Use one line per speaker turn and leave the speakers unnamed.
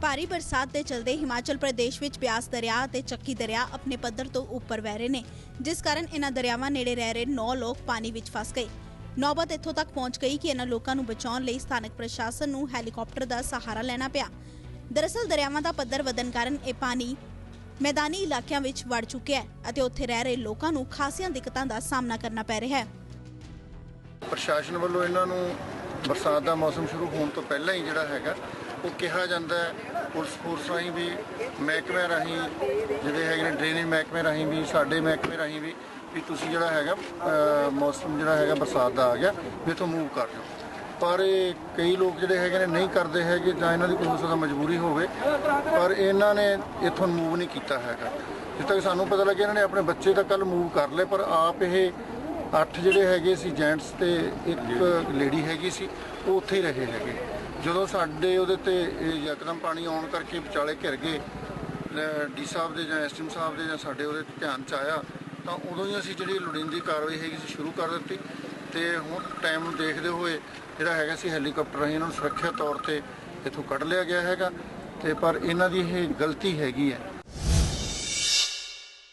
ਭਾਰੀ ਬਰਸਾਤ ਦੇ ਚਲਦੇ ਹਿਮਾਚਲ ਪ੍ਰਦੇਸ਼ ਵਿੱਚ ਬਿਆਸ ਦਰਿਆ ਅਤੇ ਚੱਕੀ ਦਰਿਆ ਆਪਣੇ ਪੱਧਰ ਤੋਂ ਉੱਪਰ ਵਹਿ ਰਹੇ ਨੇ, ਜਿਸ ਕਾਰਨ ਇਹਨਾਂ ਦਰਿਆਵਾਂ ਨੇੜੇ ਰਹਿ ਰਹੇ 9 ਲੋਕ ਪਾਣੀ ਵਿੱਚ ਫਸ ਗਏ। ਨੌਬਤ ਇੱਥੋਂ ਤੱਕ ਪਹੁੰਚ ਗਈ ਕਿ ਇਹਨਾਂ ਲੋਕਾਂ ਨੂੰ ਬਚਾਉਣ ਲਈ ਸਥਾਨਕ ਪ੍ਰਸ਼ਾਸਨ ਨੂੰ ਹੈਲੀਕਾਪਟਰ ਦਾ ਸਹਾਰਾ ਲੈਣਾ ਪਿਆ। ਦਰਅਸਲ, ਦਰਿਆਵਾਂ ਦਾ ਪੱਧਰ ਵਧਣ ਕਾਰਨ ਇਹ ਪਾਣੀ ਮੈਦਾਨੀ ਇਲਾਕਿਆਂ ਵਿੱਚ ਵੜ ਚੁੱਕਿਆ ਹੈ ਅਤੇ ਉੱਥੇ ਰਹਿ ਰਹੇ ਲੋਕਾਂ ਨੂੰ ਖਾਸੀਆਂ ਦਿੱਕਤਾਂ ਦਾ ਸਾਹਮਣਾ ਕਰਨਾ ਪੈ ਰਿਹਾ ਹੈ।
ਪ੍ਰਸ਼ਾਸਨ ਵੱਲੋਂ ਇਹਨਾਂ ਨੂੰ ਬਰਸਾਤ ਦਾ ਮੌਸਮ ਸ਼ੁਰੂ ਹੋਣ ਤੋਂ ਪਹਿਲਾਂ ਹੀ ਜਿਹੜਾ ਹੈਗਾ ਉਹ ਕਿਹਾ ਜਾਂਦਾ ਹੈ ਪੁਲਿਸ ਫੋਰਸ ਰਾਹੀਂ ਵੀ ਮਹਿਕਮੇ ਰਾਹੀਂ ਜਿਹੜੇ ਹੈਗੇ ਨੇ ਡਰੇਨੇਜ ਮਹਿਕਮੇ ਰਾਹੀਂ ਵੀ ਸਾਡੇ ਮਹਿਕਮੇ ਰਾਹੀਂ ਵੀ ਵੀ ਤੁਸੀਂ ਜਿਹੜਾ ਹੈਗਾ ਅਹ, ਮੌਸਮ ਜਿਹੜਾ ਹੈਗਾ ਬਰਸਾਤ ਦਾ ਆ ਗਿਆ ਵੀ ਇੱਥੋਂ ਮੂਵ ਕਰ ਜਾਓ ਪਰ ਇਹ ਕਈ ਲੋਕ ਜਿਹੜੇ ਹੈਗੇ ਨੇ ਨਹੀਂ ਕਰਦੇ ਹੈਗੇ ਜਾਂ ਇਹਨਾਂ ਦੀ ਕੋਈ ਹੋ ਸਕਦਾ ਮਜਬੂਰੀ ਹੋਵੇ ਪਰ ਇਹਨਾਂ ਨੇ ਇੱਥੋਂ ਮੂਵ ਨਹੀਂ ਕੀਤਾ ਹੈਗਾ। ਜਿੱਥੇ ਤੱਕ ਸਾਨੂੰ ਪਤਾ ਲੱਗਿਆ ਇਹਨਾਂ ਨੇ ਆਪਣੇ ਬੱਚੇ ਤਾਂ ਕੱਲ ਮੂਵ ਕਰ ਲਏ ਪਰ ਆਪ ਇਹ ਅੱਠ ਜਿਹੜੇ ਹੈਗੇ ਸੀ ਜੈਂਟਸ ਤੇ ਇੱਕ ਲੇਡੀ ਹੈਗੀ ਸੀ ਉਹ ਉੱਥੇ ਹੀ ਰਹੇ ਹੈਗੇ। ਜਦੋਂ ਸਾਡੇ ਉਹਦੇ ਤੇ ਇਹ ਯਕਦਮ ਪਾਣੀ ਆਉਣ ਕਰਕੇ ਵਿਚਾਲੇ ਘਿਰ ਗਏ ਡੀ ਸਾਹਿਬ ਦੇ ਜਾਂ ਐਸਟੀਐਮ ਸਾਹਿਬ ਦੇ ਜਾਂ ਸਾਡੇ ਉਹਦੇ ਧਿਆਨ ਚ ਆਇਆ, ਤਾਂ ਉਦੋਂ ਹੀ ਅਸੀਂ ਜਿਹੜੀ ਲੋੜੀਂਦੀ ਕਾਰਵਾਈ ਹੈਗੀ ਸੀ ਸ਼ੁਰੂ ਕਰ ਦਿੱਤੀ ਤੇ ਹੁਣ ਟਾਈਮ ਨੂੰ ਦੇਖਦੇ ਹੋਏ ਜਿਹੜਾ ਹੈਗਾ ਸੀ ਹੈਲੀਕਾਪਟਰ ਰਾਹੀਂ ਇਹਨਾਂ ਨੂੰ ਸੁਰੱਖਿਅਤ ਤੌਰ ਤੇ ਇੱਥੋਂ ਕੱਢ ਲਿਆ ਗਿਆ ਹੈਗਾ ਤੇ ਪਰ ਇਹਨਾਂ ਦੀ ਇਹ ਗਲਤੀ ਹੈਗੀ ਹੈ।